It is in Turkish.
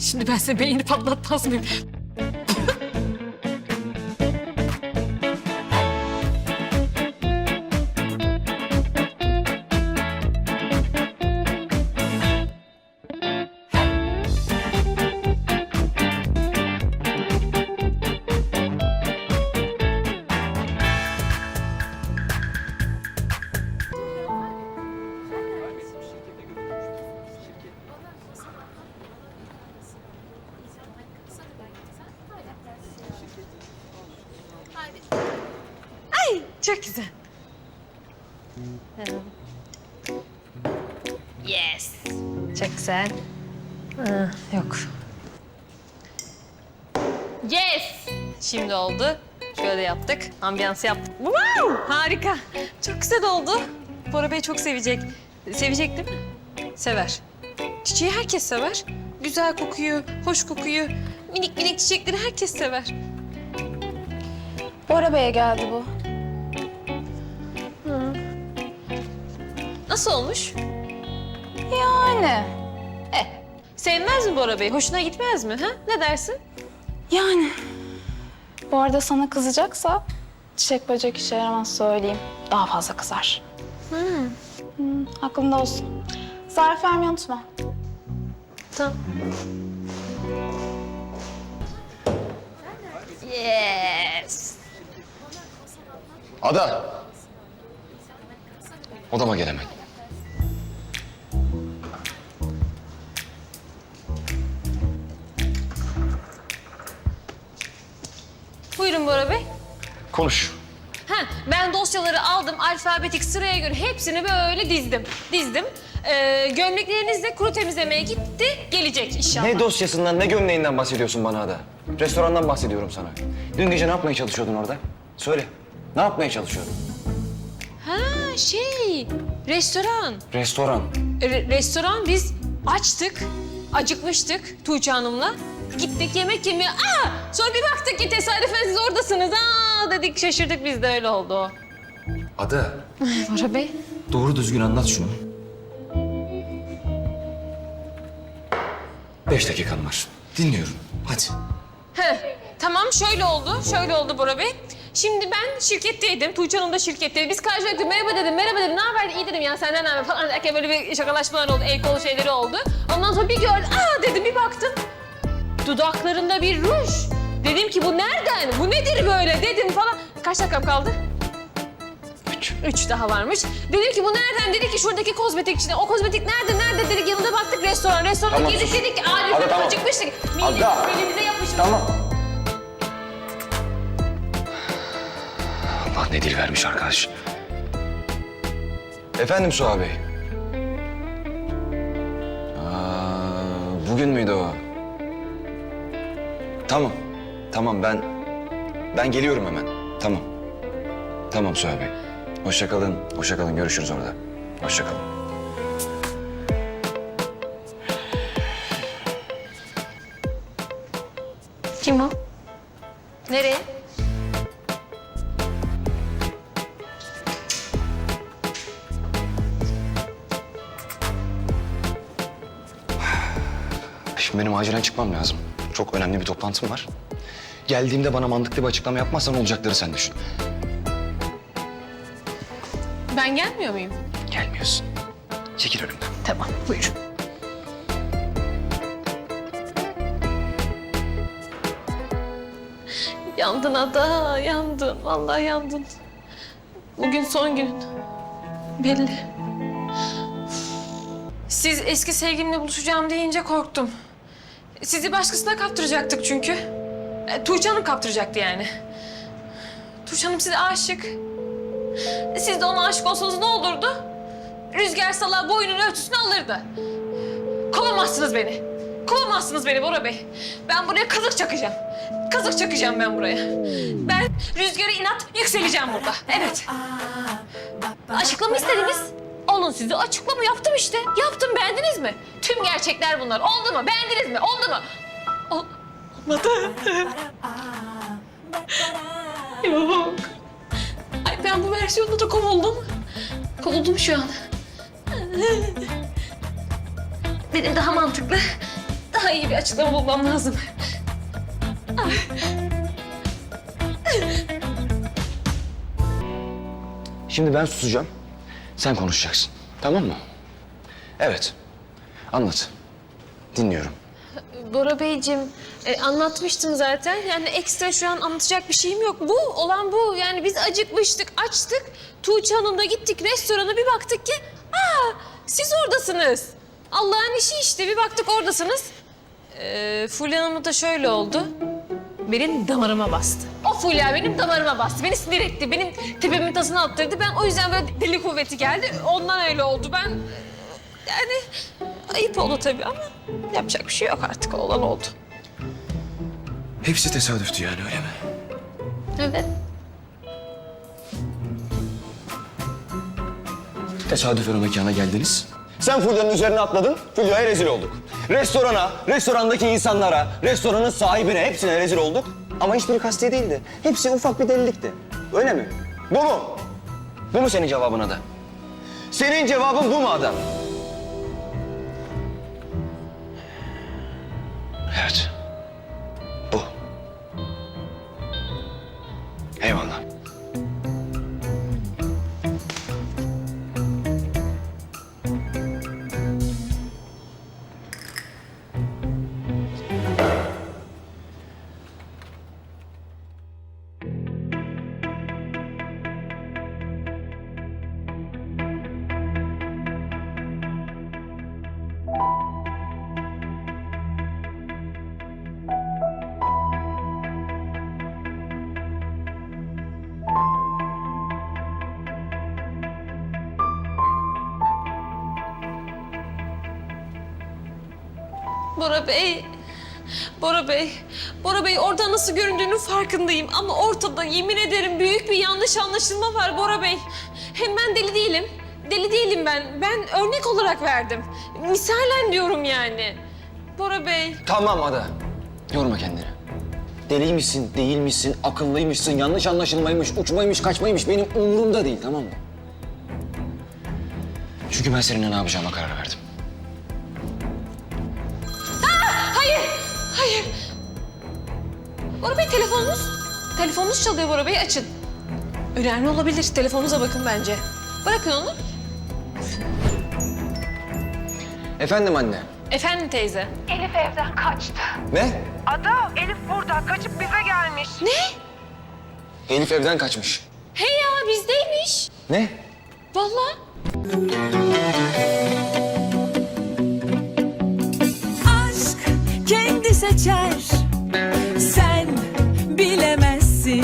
Şimdi ben senin beynini patlatmaz mıyım? Çok güzel. Yes. Çok güzel. Ha, yok. Yes. Şimdi oldu. Şöyle yaptık. Ambiyans yaptık. Wow! Harika. Çok güzel oldu. Bora Bey çok sevecek. Sevecek değil mi? Sever. Çiçeği herkes sever. Güzel kokuyu, hoş kokuyu, minik minik çiçekleri herkes sever. Bora Bey'e geldi bu. Nasıl olmuş? Yani. Eh, sevmez mi Bora Bey? Hoşuna gitmez mi? Ha? Ne dersin? Yani. Bu arada sana kızacaksa çiçek böcek işe yaramaz söyleyeyim. Daha fazla kızar. Hmm, aklında olsun. Zarf vermeyi unutma. Tamam. Yes. Ada! Odama gel Buyurun Bora Bey. Konuş. Ha, ben dosyaları aldım alfabetik sıraya göre hepsini böyle dizdim. Dizdim. Ee, gömlekleriniz de kuru temizlemeye gitti. Gelecek inşallah. Ne dosyasından, ne gömleğinden bahsediyorsun bana Ada? Restorandan bahsediyorum sana. Dün gece ne yapmaya çalışıyordun orada? Söyle. Ne yapmaya çalışıyordun? Ha şey, restoran. Restoran. Re- restoran biz açtık, acıkmıştık Tuğçe Hanım'la. Gittik yemek yemeye. Aa! Sonra bir baktık ki tesadüfen siz oradasınız. Aa dedik şaşırdık biz de öyle oldu. Ada. Bora Bey. Doğru düzgün anlat şunu. Beş dakikan var. Dinliyorum. Hadi. Heh, tamam şöyle oldu, şöyle oldu Bora Bey. Şimdi ben şirketteydim, Tuğçe Hanım da şirketteydi. Biz karşılaştık, merhaba dedim, merhaba dedim, ne haber? İyi dedim ya senden ne haber falan derken böyle bir şakalaşmalar oldu, el kol şeyleri oldu. Ondan sonra bir gördüm, aa dedim bir baktım. Dudaklarında bir ruj. Dedim ki bu nereden, bu nedir böyle dedim falan. Kaç dakikam kaldı? Üç. Üç daha varmış. Dedim ki bu nereden? Dedi ki şuradaki kozmetikçiden. O kozmetik nerede, nerede dedik. Yanında baktık restoran. Restorana Tamam, girdik sus. dedik ki Ada, tamam. acıkmıştık. Mide, Ada. Yapışmış. Tamam. Allah ne dil vermiş arkadaş. Efendim Suha Bey. Aa, bugün müydü o? Tamam. Tamam ben ben geliyorum hemen. Tamam. Tamam Suha Bey. Hoşça kalın. Hoşça kalın. Görüşürüz orada. Hoşça kalın. Kim o? Nereye? Şimdi benim acilen çıkmam lazım. Çok önemli bir toplantım var. Geldiğimde bana mantıklı bir açıklama yapmazsan olacakları sen düşün. Ben gelmiyor muyum? Gelmiyorsun. Çekil önümden. Tamam, buyur. Yandın ada, yandın. Vallahi yandın. Bugün son gün. Belli. Siz eski sevgilimle buluşacağım deyince korktum. Sizi başkasına kaptıracaktık çünkü. E, Tuğçe kaptıracaktı yani. Tuğçe Hanım size aşık. Siz de ona aşık olsanız ne olurdu? Rüzgar salağı boynun ölçüsünü alırdı. Kovamazsınız beni. Kovamazsınız beni Bora Bey. Ben buraya kazık çakacağım. Kazık çakacağım ben buraya. Ben rüzgara inat yükseleceğim burada. Evet. Açıklama istediniz. Alın size açıklama yaptım işte. Yaptım beğendiniz mi? Tüm gerçekler bunlar. Oldu mu? Beğendiniz mi? Oldu mu? Ol olmadı. Yok. Ay ben bu versiyonda da kovuldum. Kovuldum şu an. Benim daha mantıklı, daha iyi bir açıklama bulmam lazım. Şimdi ben susacağım. Sen konuşacaksın. Tamam mı? Evet. Anlat. Dinliyorum. Bora Beyciğim e, anlatmıştım zaten. Yani ekstra şu an anlatacak bir şeyim yok. Bu olan bu. Yani biz acıkmıştık, açtık. Tuğçe Hanım'la gittik restorana bir baktık ki... Aa siz oradasınız. Allah'ın işi işte bir baktık oradasınız. Ee, Fulya Hanım'ın da şöyle oldu. Benim damarıma bastı. O Fulya benim damarıma bastı. Beni sinir etti. Benim tepemin tasını attırdı. Ben o yüzden böyle deli kuvveti geldi. Ondan öyle oldu. Ben yani ayıp oldu tabii ama yapacak bir şey yok artık. Olan oldu. Hepsi tesadüftü yani öyle mi? Evet. Tesadüfen o mekana geldiniz. Sen Fulya'nın üzerine atladın, Fulya'ya rezil olduk. Restorana, restorandaki insanlara, restoranın sahibine hepsine rezil olduk. Ama hiçbiri kasti değildi. Hepsi ufak bir delilikti. Öyle mi? Bu mu? Bu mu senin cevabın Ada? Senin cevabın bu mu Ada? Evet. Bu. Eyvallah. Bora Bey, Bora Bey, Bora Bey orada nasıl göründüğünün farkındayım. Ama ortada yemin ederim büyük bir yanlış anlaşılma var Bora Bey. Hem ben deli değilim. Deli değilim ben. Ben örnek olarak verdim. Misalen diyorum yani. Bora Bey. Tamam Ada. Yorma kendini. Deli misin, değil misin, akıllıymışsın, yanlış anlaşılmaymış, uçmaymış, kaçmaymış benim umurumda değil tamam mı? Çünkü ben seninle ne yapacağıma karar verdim. Bora Bey telefonunuz. Telefonunuz çalıyor Bora Bey açın. Önemli olabilir. Telefonunuza bakın bence. Bırakın onu. Efendim anne. Efendim teyze. Elif evden kaçtı. Ne? Ada, Elif burada. Kaçıp bize gelmiş. Ne? Elif evden kaçmış. Hey ya bizdeymiş. Ne? Vallahi. aşk kendi seçer